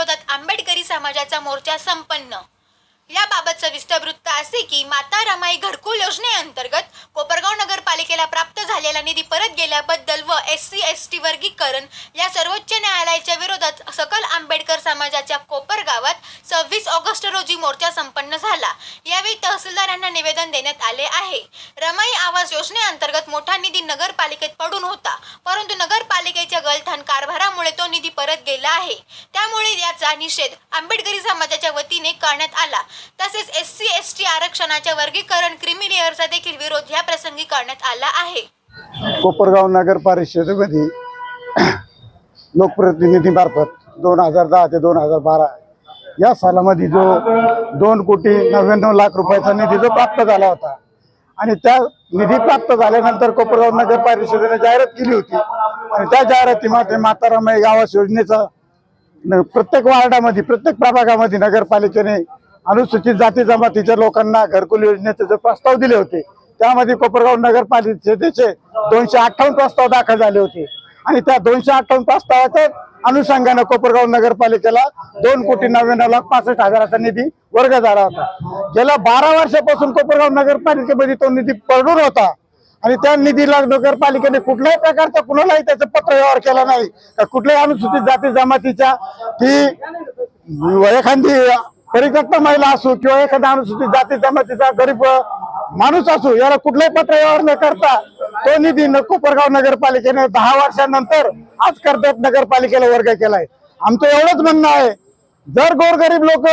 विरोधात आंबेडकरी समाजाचा मोर्चा संपन्न याबाबत सविस्तर वृत्त असे की माता रमाई घरकुल योजनेअंतर्गत कोपरगाव नगरपालिकेला प्राप्त झालेला निधी परत गेल्याबद्दल व एस सी एस टी वर्गीकरण या सर्वोच्च न्यायालयाच्या विरोधात सकल आंबेडकर समाजाच्या कोपरगावात सव्वीस ऑगस्ट रोजी मोर्चा संपन्न झाला. यावेळी तहसीलदारांना निवेदन देण्यात आले आहे. रमाई आवास योजनेअंतर्गत मोठा निधी नगरपालिकेत पडून होता परंतु नगरपालिकेच्या गलथान कारभारामुळे तो निधी परत गेला आहे. त्यामुळे याचा निषेध आंबेडकरी समाजाच्या वतीने करण्यात आला. तसेच एस सी एस टी आरक्षणाच्या वर्गीकरण क्रिमिलेअरचा देखील विरोध या प्रसंगी करण्यात आला आहे. कोपरगाव नगर परिषदेमध्ये लोकप्रतिनिधीमार्फत दोन हजार दहा ते दोन हजार बारा या सालामध्ये जो दोन कोटी नव्याण्णव लाख रुपयाचा निधी जो प्राप्त झाला होता आणि त्या निधी प्राप्त झाल्यानंतर कोपरगाव नगर परिषदेने जाहिरात केली होती आणि त्या जाहिरातीमध्ये मातारामाई आवास योजनेचा प्रत्येक वार्डामध्ये प्रत्येक प्रभागामध्ये नगरपालिकेने अनुसूचित जाती जमातीच्या लोकांना घरकुल योजनेचे जे प्रस्ताव दिले होते त्यामध्ये कोपरगाव नगरपालिकेचे दोनशे अठ्ठावन्न प्रस्ताव दाखल झाले होते. आणि त्या दोनशे अठ्ठावन्न प्रस्तावाच्या अनुषंगानं कोपरगाव नगरपालिकेला दोन कोटी नव्याण्णव लाख पासष्ट हजाराचा निधी वर्ग झाला होता. गेल्या बारा वर्षापासून कोपरगाव नगरपालिकेमध्ये तो निधी पडून होता. आणि त्या निधीला नगरपालिकेने कुठल्याही प्रकारचा कुणालाही त्याचा पत्र व्यवहार केला नाही. कुठल्याही अनुसूचित जाती जमातीच्या ती एखादी परित्यक्त महिला असू किंवा एखादा अनुसूचित जाती जमातीचा गरीब माणूस असो याला कुठलाही पत्र व्यवहार न करता तो निधी न- कोपरगाव नगरपालिकेने दहा वर्षानंतर आज कर्जत नगरपालिकेला वर्ग केलाय. आमचं एवढंच म्हणणं आहे जर गोरगरीब लोक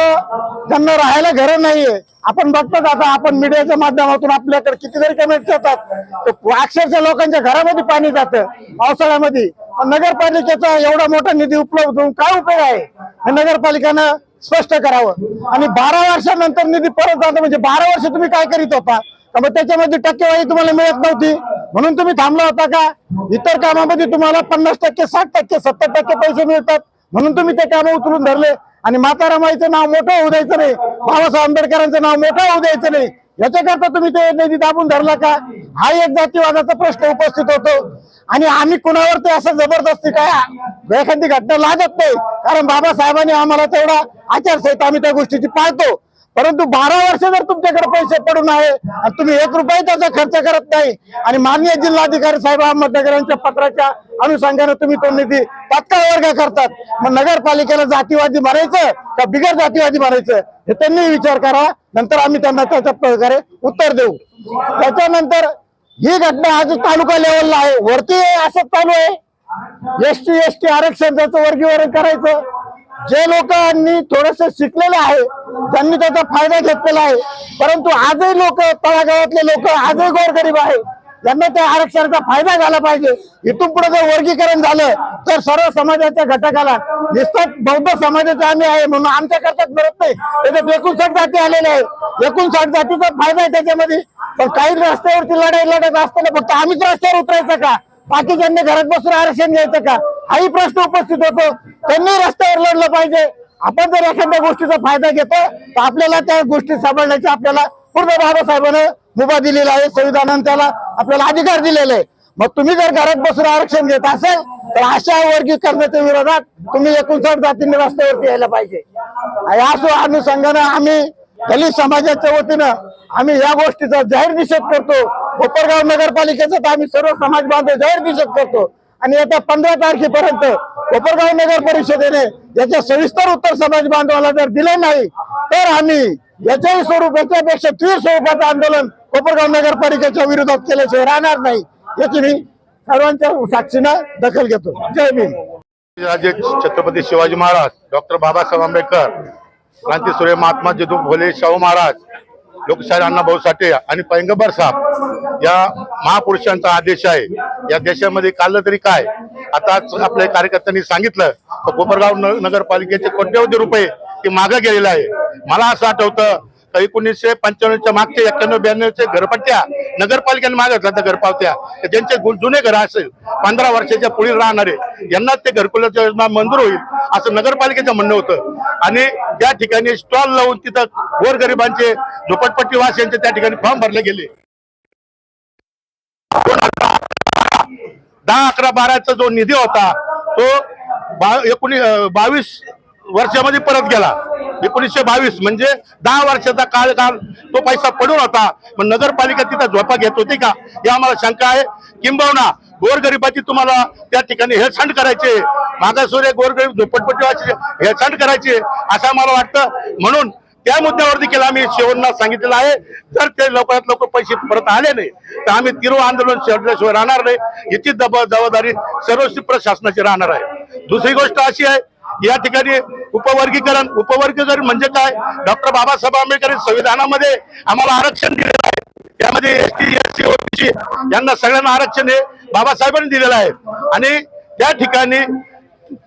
ज्यांना राहायला घरं नाहीये आपण बघतो आता आपण मीडियाच्या माध्यमातून आपल्याकडे कितीतरी कमेंट्स येतात. तर अक्षरशः लोकांच्या घरामध्ये पाणी जातं पावसाळ्यामध्ये. नगरपालिकेचा एवढा मोठा निधी उपलब्ध होऊन काय उपयोग आहे? हे नगरपालिकेनं स्पष्ट करावं. आणि बारा वर्षानंतर निधी परत जातो म्हणजे बारा वर्ष तुम्ही काय करीत होता? का मग त्याच्यामध्ये टक्केवारी तुम्हाला मिळत नव्हती? म्हणून तुम्ही थांबला होता का? इतर कामामध्ये तुम्हाला पन्नास टक्के साठ टक्के सत्तर टक्के पैसे मिळतात. म्हणून तुम्ही ते काम उचलून धरले. आणि माता रमाईचं नाव मोठं होऊ द्यायचं नाही. बाबासाहेब आंबेडकरांचं नाव मोठं होऊ द्यायचं नाही. याच्याकरता तुम्ही ते निधी दाबून धरला का? हा एक जातीवादाचा प्रश्न उपस्थित होतो. आणि आम्ही कुणावर ते असं जबरदस्ती काय एखादी घटना लागत नाही. कारण बाबासाहेबांनी आम्हाला तेवढा आचारसंहिता आम्ही त्या गोष्टीची पाळतो. परंतु बारा वर्ष जर तुमच्याकडे पैसे पडून आहे आणि तुम्ही एक रुपये त्याचा खर्च करत नाही आणि माननीय जिल्हाधिकारी साहेब अहमदनगर यांच्या पत्राच्या अनुषंगाने तुम्ही तो निधी तात्काळ वर्ग करतात. मग नगरपालिकेला जातीवादी मारायचं का बिगर जातीवादी मारायचं? हे त्यांनी विचार करा नंतर आम्ही त्यांना त्याच्या प्रकारे उत्तर देऊ. त्याच्यानंतर ही घटना आज तालुका लेवलला आहे. वरती असं चालू आहे. एस टी एस टी आरक्षणाचं वर्गीकरण करायचं. जे लोकांनी थोडस शिकलेले आहे त्यांनी त्याचा फायदा घेतलेला आहे. परंतु आजही लोक तळागावातले लोक आजही गोरगरीब आहे त्यांना त्या आरक्षणाचा फायदा झाला पाहिजे. इथून पुढे जर वर्गीकरण झालं तर सर्व समाजाच्या घटकाला निष्ठात बौद्ध समाजाचे आम्ही आहे म्हणून आमच्या करताच मिळत नाही. त्याच्यात एकोणसाठ जाती आलेल्या आहे एकोणसाठ जातीचा फायदा आहे त्याच्यामध्ये. पण काही रस्त्यावरती लढाई लढत असताना फक्त आम्हीच रस्त्यावर उतरायचं का? बाकीच्यांनी घरात बसून आरक्षण घ्यायचं का? हाही प्रश्न उपस्थित होतो. त्यांनी रस्त्यावर लढलं पाहिजे. आपण जर एखाद्या गोष्टीचा फायदा घेतो तर आपल्याला त्या गोष्टी सांभाळण्याची आपल्याला पूर्ण बाबासाहेबांना मुभा दिलेला आहे संविधानानं त्याला आपल्याला अधिकार दिलेले आहे. मग तुम्ही जर घरात बसून आरक्षण घेत असेल तर अशा वर्गीकरणाच्या विरोधात तुम्ही एकोणसाठ जातींनी रस्त्यावरती यायला पाहिजे. या असो अनुषंगानं आम्ही दलित समाजाच्या वतीनं आम्ही या गोष्टीचा जाहीर निषेध करतो. कोपरगाव नगरपालिकेचा तर आम्ही सर्व समाज बांधव जाहीर निषेध करतो. आणि येत्या पंधरा तारखेपर्यंत कोपरगाव नगर परिषदेने याच्या सविस्तर उत्तर समाज बांधवाला जर दिलं नाही तर आम्ही याच्याही स्वरूप याच्यापेक्षा तीव्र स्वरूपाचं आंदोलन कोपरगाव नगरपालिकेच्या विरोधात केल्याशिवाय राहणार नाही. याची मी सर्वांच्या साक्षीनं दखल घेतो. जय भीम. राजे छत्रपती शिवाजी महाराज डॉक्टर बाबासाहेब आंबेडकर क्रांतीसूर्य महात्मा जितू फुले शाहू महाराज लोकशाही अण्णाभाऊ साठे आणि पैंगबर साहेब या महापुरुषांचा आदेश आहे. या देशामध्ये काढलं तरी काय? आता आपल्या कार्यकर्त्यांनी सांगितलं तर कोपरगाव नगरपालिकेचे कोट्यवधी रुपये ते मागं गेलेलं आहे. मला असं आठवतं एकोणीसशे पंच्याण्णवच्या मागचे एक्क्याण्णव ब्याण्णवचे घरपट्ट्या नगरपालिकेने मागितल्या त्या घरपावत्या ज्यांचे जुने घर असेल पंधरा वर्षाच्या पुढे राहणारे. यांना ते घरकुलाची योजना मंजूर होईल असं नगरपालिकेचं म्हणणं होतं. आणि त्या ठिकाणी स्टॉल लावून तिथं गोरगरिबांचे झोपटपट्टी वासियांचे त्या ठिकाणी फॉर्म भरले गेले. दहा अकरा बाराचा जो निधी होता तो बा एकोणी बावीस वर्षामध्ये परत गेला. एकोणीसशे बावीस म्हणजे दहा वर्षाचा काळकाल तो पैसा पडून होता. पण नगरपालिका तिथं झोपा घेत होती का? ही आम्हाला शंका आहे. किंबहुना गोरगरिबाची तुम्हाला त्या ठिकाणी हेळसांड करायचे. मागासवर्गीय गोरगरीब झोपटपट्टीवासी हेळसांड करायचे. असं आम्हाला वाटतं. म्हणून त्या मुद्द्यावर देखील आम्ही शेवटला सांगितलेलं आहे. जर ते लवकरात लवकर पैसे परत आले नाही तर आम्ही तिरो आंदोलन शेवटल्याशिवाय राहणार नाही. याची जबाबदारी सर्वस्वी प्रशासनाची राहणार आहे. दुसरी गोष्ट अशी आहे या ठिकाणी उपवर्गीकरण उपवर्गीकरण म्हणजे काय? डॉक्टर बाबासाहेब आंबेडकर संविधानामध्ये आम्हाला आरक्षण दिलेलं आहे. त्यामध्ये S T S C OBC यांना सगळ्यांना आरक्षण हे बाबासाहेबांनी दिलेलं आहे. आणि त्या ठिकाणी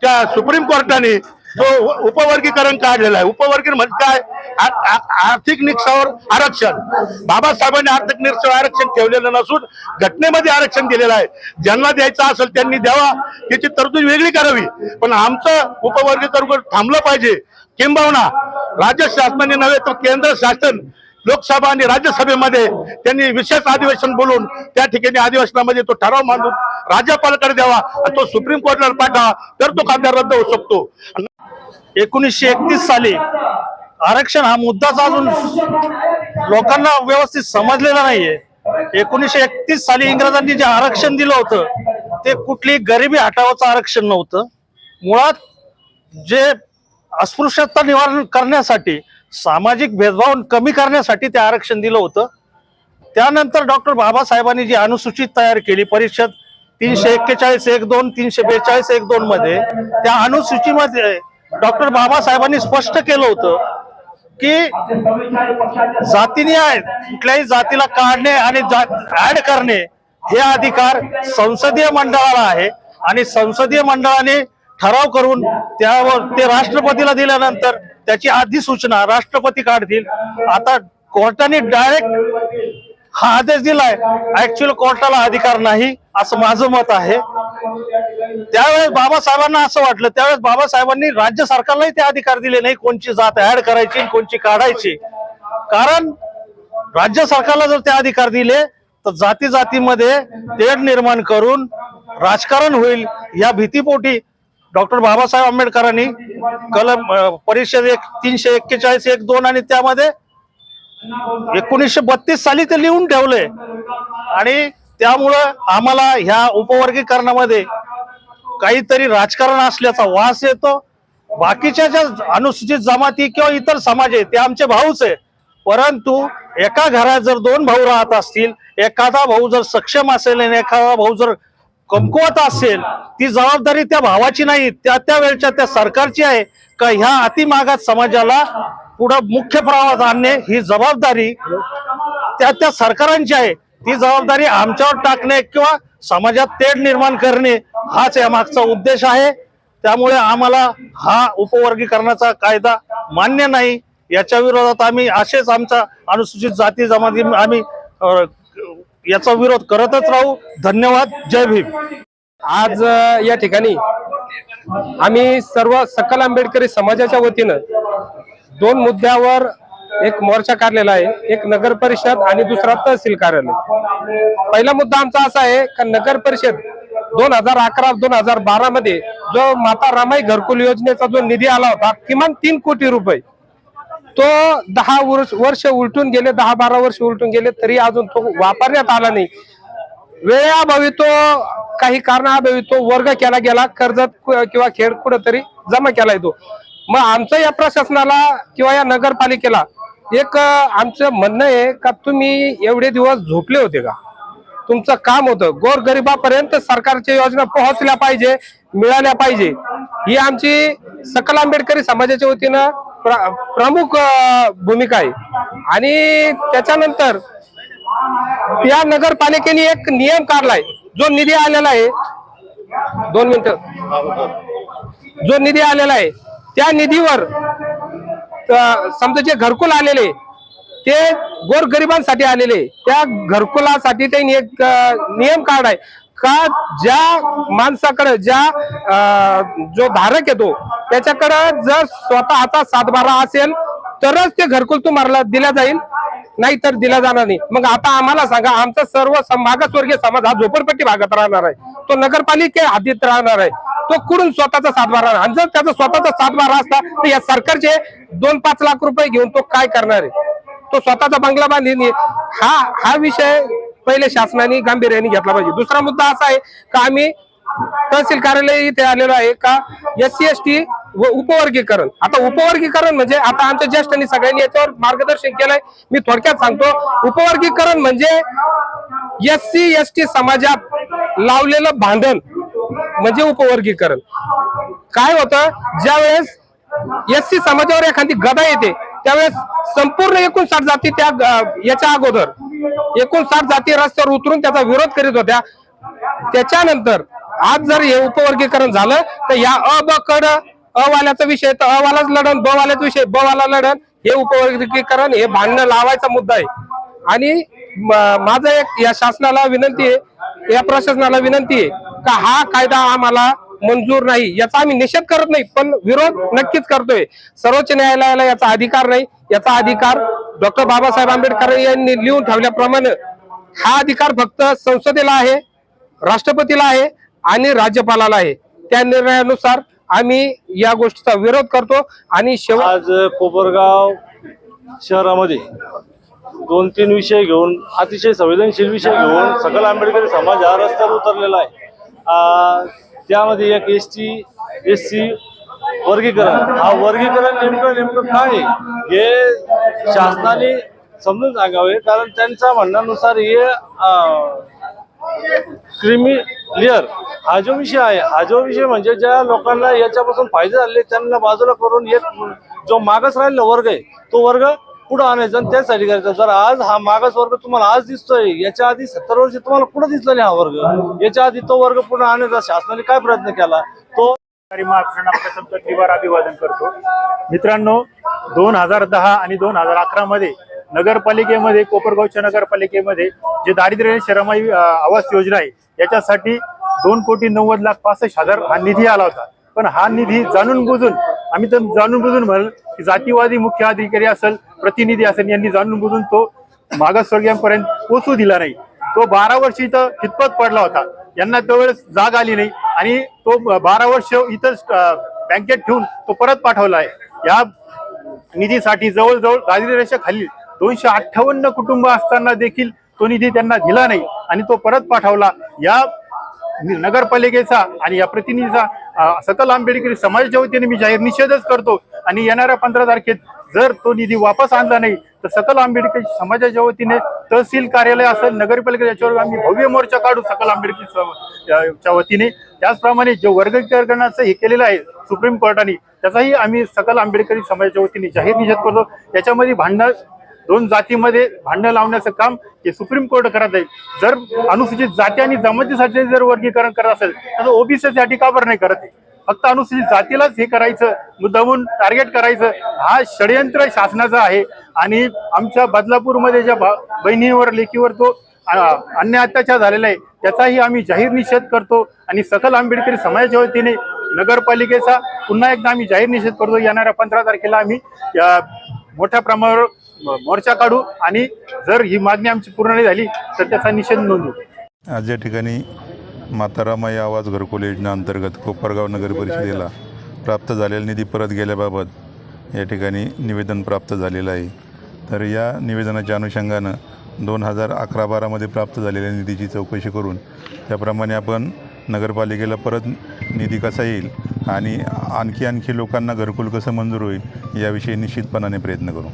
त्या सुप्रीम कोर्टाने जो उपवर्गीकरण काढलेलं आहे. उपवर्गीकरण म्हणजे काय? आर्थिक निकषावर आरक्षण. बाबासाहेबांनी आर्थिक निकषावर आरक्षण ठेवलेलं नसून घटनेमध्ये आरक्षण दिलेलं आहे. ज्यांना द्यायचं असेल त्यांनी द्यावा. त्याची तरतूद वेगळी करावी. पण आमचं उपवर्गीकरण थांबलं पाहिजे. किंबहुना राज्य शासनाने नव्हे तर केंद्र शासन लोकसभा आणि राज्यसभेमध्ये त्यांनी विशेष अधिवेशन बोलून त्या ठिकाणी अधिवेशनामध्ये तो ठराव मांडून राज्यपालाकडे द्यावा आणि तो सुप्रीम कोर्टाला पाठवा. तर तो कायदा रद्द होऊ शकतो. एकोणीसशे एकतीस साली आरक्षण हा मुद्दाच अजून लोकांना व्यवस्थित समजलेला नाहीये. एकोणीसशे एकतीस साली इंग्रजांनी जे आरक्षण दिलं होतं ते कुठली गरिबी हटावाचं आरक्षण नव्हतं. मुळात जे अस्पृश्यता निवारण करण्यासाठी सामाजिक भेदभाव कमी करण्यासाठी ते आरक्षण दिलं होतं. त्यानंतर डॉक्टर बाबासाहेबांनी जी अनुसूचित तयार केली परिषद तीनशे एक्केचाळीस एक दोन तीनशे बेचाळीस एक दोन मध्ये त्या अनुसूचीमध्ये डॉक्टर बाबासाहेबांनी स्पष्ट केलं होतं की जातीने कुठल्याही जातीला काढणे आणि ऍड करणे हे अधिकार संसदीय मंडळाला आहे. आणि संसदीय मंडळाने ठराव करून त्यावर ते राष्ट्रपतीला दिल्यानंतर त्याची अधिसूचना राष्ट्रपती काढतील. आता कोर्टाने डायरेक्ट हा आदेश दिलाय. ऍक्च्युअल कोर्टाला अधिकार नाही असं माझं मत आहे. त्यावेळेस बाबासाहेबांना असं वाटलं त्यावेळेस बाबासाहेबांनी राज्य सरकारलाही ते अधिकार दिले नाही कोणची जात ऍड करायची कोणची काढायची. कारण राज्य सरकारला जर ते अधिकार दिले तर जाती जातीमध्ये तेढ निर्माण करून राजकारण होईल. या भीतीपोटी डॉक्टर बाबासाहेब आंबेडकरांनी कलम परिषद एक तीनशे एक्केचाळीस एक दोन आणि त्यामध्ये एकोणीसशे बत्तीस साली ते लिहून ठेवले आणि त्यामुळं आम्हाला ह्या उपवर्गीकरणामध्ये काहीतरी राजकारण असल्याचा वास येतो. बाकीच्या ज्या अनुसूचित जमाती किंवा इतर समाज आहे ते आमचे भाऊच आहे परंतु एका घरात जर दोन भाऊ राहत असतील एखादा भाऊ जर सक्षम असेल आणि एखादा भाऊ जर कमकुवत असेल ती जबाबदारी त्या भावाची नाही त्या त्या वेळच्या त्या सरकारची आहे. का ह्या अतिमागात समाजाला पुढं मुख्य प्रवाहात आणणे ही जबाबदारी त्या त्या सरकारांची आहे. ती जबाबदारी आमच्यावर टाकणे किंवा समाजात तेढ निर्माण करणे हाच या मागचा उद्देश आहे. त्यामुळे आम्हाला हा उपवर्गीकरणाचा कायदा मान्य नाही. याच्या विरोधात आम्ही असेच आमचा अनुसूचित जाती जमाती आम्ही याचा विरोध करतच राहू. धन्यवाद. जय भीम. आज या ठिकाणी आम्ही सर्व सकल आंबेडकरी समाजाच्या वतीनं दोन मुद्द्यावर एक मोर्चा काढलेला आहे एक नगर परिषद आणि दुसरा तहसील कार्यालय. पहिला मुद्दा आमचा असा आहे का नगर परिषद दोन हजार अकरा दोन हजार बारा मध्ये जो माता रामाई घरकुल योजनेचा जो निधी आला होता किमान तीन कोटी रुपये. तो दहा वर्ष वर्ष उलटून गेले दहा बारा वर्ष उलटून गेले तरी अजून तो वापरण्यात आला नाही. वेळाभावी तो काही कारणाअभावी तो वर्ग केला गेला कर्जत किंवा खेळ कुठंतरी जमा केला तो. मग आमचं या प्रशासनाला किंवा या नगरपालिकेला एक आमचं म्हणणं आहे का तुम्ही एवढे दिवस झोपले होते का? तुमचं काम होतं. गोरगरिबापर्यंत सरकारच्या योजना पोहोचल्या पाहिजे मिळाल्या पाहिजे. ही आमची सकल आंबेडकरी समाजाच्या वतीनं प्र- प्रमुख भूमिका आहे. आणि त्याच्यानंतर या नगरपालिकेने एक नियम काढलाय जो निधी आलेला आहे दोन मिनिट. जो निधी आलेला आहे त्या निधीवर समजा जे घरकुल आलेले ते गोरगरिबांसाठी आलेले त्या घरकुलासाठी त्यांनी एक नियम नियम आहे का ज्या माणसाकडे ज्या जो धारक येतो त्याच्याकडं जर स्वतःचा सातबारा असेल तरच ते घरकुल तुम्हाला दिल्या जाईल नाही तर दिला जाणार नाही. मग आता आम्हाला सांगा आमचा सर्व मागासवर्गीय समाज हा झोपडपट्टी भागात राहणार आहे. तो नगरपालिके हातीत राहणार आहे. तो कुठून स्वतःचा सातबारा आणणार? आणि जर त्याचा स्वतःचा सातबारा असता तर या सरकारचे दोन पाच लाख रुपये घेऊन तो काय करणार आहे? तो स्वतःचा बंगला बांधीन हा हा विषय पहिले शासनाने गांभीर्याने घेतला पाहिजे. दुसरा मुद्दा असा आहे का आम्ही तहसील कार्यालय इथे आलेलो आहे का? एस सी एस टी व उपवर्गीकरण. आता उपवर्गीकरण म्हणजे आता आमच्या ज्येष्ठांनी सगळ्यांनी याच्यावर मार्गदर्शन केलंय. मी थोडक्यात सांगतो उपवर्गीकरण म्हणजे एस सी एस टी समाजात लावलेलं भांडण. म्हणजे उपवर्गीकरण. काय होतं? ज्यावेळेस एस सी समाजावर एखादी गदा येते त्यावेळेस संपूर्ण एकोणसाठ जाती त्या याच्या अगोदर एकोणसाठ जाती रस्त्यावर उतरून त्याचा विरोध करीत होत्या. त्याच्यानंतर आज जर हे उपवर्गीकरण झालं तर या अ ब कड अ विषय तर अवालाच लढण ब वाल्याचा विषय ब वाला लढण हे उपवर्गीकरण हे भांडणं लावायचा मुद्दा आहे. आणि माझं एक या शासनाला विनंती आहे या प्रशासनाला विनंती आहे का हा कायदा आम्हाला मंजूर नाही याचा आम्ही निषेध करत नाही पण विरोध नक्कीच करतोय. सर्वोच्च न्यायालयाला याचा अधिकार नाही. याचा अधिकार डॉक्टर बाबासाहेब आंबेडकर यांनी लिहून ठेवल्याप्रमाणे हा अधिकार फक्त संसदेला आहे राष्ट्रपतीला आहे आणि राज्यपालाला आहे. त्या निर्णयानुसार आम्ही या गोष्टीचा विरोध करतो आणि शेवट आज कोपरगाव शहरामध्ये दोन तीन विषय घेऊन अतिशय संवेदनशील विषय घेऊन सकल आंबेडकरी समाज हा रस्त्यावर उतरलेला आहे. त्यामध्ये एक एस टी एस सी वर्गीकरण. हा वर्गीकरण नेमकं नेमकं काय हे शासनाने समजून सांगावे कारण त्यांच्या म्हणण्यानुसार हे क्रिमी क्लिअर हा जो विषय आहे हा जो विषय म्हणजे ज्या लोकांना याच्यापासून फायदे झाले त्यांना बाजूला करून एक जो मागास राहिलेला वर्ग आहे तो वर्ग पुढे आणायचं आणि त्यासाठी करायचं. जर आज हा मागास वर्ग तुम्हाला आज दिसतोय याच्या आधी सत्तर वर्ष तुम्हाला कुठं दिसला नाही हा वर्ग. याच्या आधी तो वर्ग पुढे आणायचा शासनाने काय प्रयत्न केला? तो अभिवादन करतो. मित्रांनो दोन हजार दहा आणि दोन हजार अकरा मध्ये नगरपालिकेमध्ये कोपरगावच्या नगरपालिकेमध्ये जे दारिद्र्य शरमाई आवास योजना आहे याच्यासाठी दोन कोटी नव्वद लाख पासष्ट हजार हा निधी आला होता. पण हा निधी जाणून बुजून आम्ही तर जाणून बुजून म्हणाल की जातीवादी मुख्य अधिकारी असेल प्रतिनिधी असेल यांनी जाणून बुजून तो मागासवर्गीयांपर्यंत पोचू दिला नाही. तो बारा वर्ष इथं खितपत पडला होता. यांना त्यावेळेस जाग आली नाही आणि तो बारा वर्ष इथं बँकेत ठेवून तो परत पाठवला आहे. या निधीसाठी जवळजवळ दारिद्र्य रेषा खाली दोनशे अठ्ठावन्न कुटुंब असताना देखील तो निधी त्यांना दिला नाही आणि तो परत पाठवला. या नगरपालिकेचा आणि या प्रतिनिधीचा सकल आंबेडकरी समाजाच्या वतीने मी जाहीर निषेधच करतो. आणि येणाऱ्या पंधरा तारखेत जर तो निधी वापस आणला नाही तर सकल आंबेडकरी समाजाच्या वतीने तहसील कार्यालय असेल नगरपालिका याच्यावर आम्ही भव्य मोर्चा काढू सकल आंबेडकरच्या च्या वतीने. त्याचप्रमाणे जे वर्गीकरणाचं हे केलेलं आहे सुप्रीम कोर्टाने त्याचाही आम्ही सकल आंबेडकरी समाजाच्या वतीने जाहीर निषेध करतो. त्याच्यामध्ये भांडण दोन जातीमध्ये भांडणं लावण्याचं काम हे सुप्रीम कोर्ट करत आहे. जर अनुसूचित जाती आणि जमातीसाठी जर वर्गीकरण करत असेल तर ओबीसीसाठी का बरं नाही करत? आहे फक्त अनुसूचित जातीलाच हे करायचं मुद्दामून टार्गेट करायचं. हा षडयंत्र शासनाचा आहे. आणि आमच्या बदलापूरमध्ये ज्या बहिणीवर लेखीवर तो अन्य अत्याचार झालेला आहे त्याचाही आम्ही जाहीर निषेध करतो. आणि सकल आंबेडकरी समाजाच्या वतीने नगरपालिकेचा पुन्हा एकदा आम्ही जाहीर निषेध करतो. येणाऱ्या पंधरा तारखेला आम्ही मोठ्या प्रमाणावर मोर्चा काढू आणि जर ही मागणी आमची पूर्ण नाही झाली तर त्याचा निषेध नोंदवू. आज या ठिकाणी मातारामाई आवाज घरकुल योजनेअंतर्गत कोपरगाव नगर परिषदेला प्राप्त झालेला निधी परत गेल्याबाबत या ठिकाणी निवेदन प्राप्त झालेलं आहे. तर या निवेदनाच्या अनुषंगानं दोन हजार अकरा बारामध्ये प्राप्त झालेल्या निधीची चौकशी करून त्याप्रमाणे आपण नगरपालिकेला परत निधी कसा येईल आणि आणखी आणखी लोकांना घरकुल कसं मंजूर होईल याविषयी निश्चितपणाने प्रयत्न करू.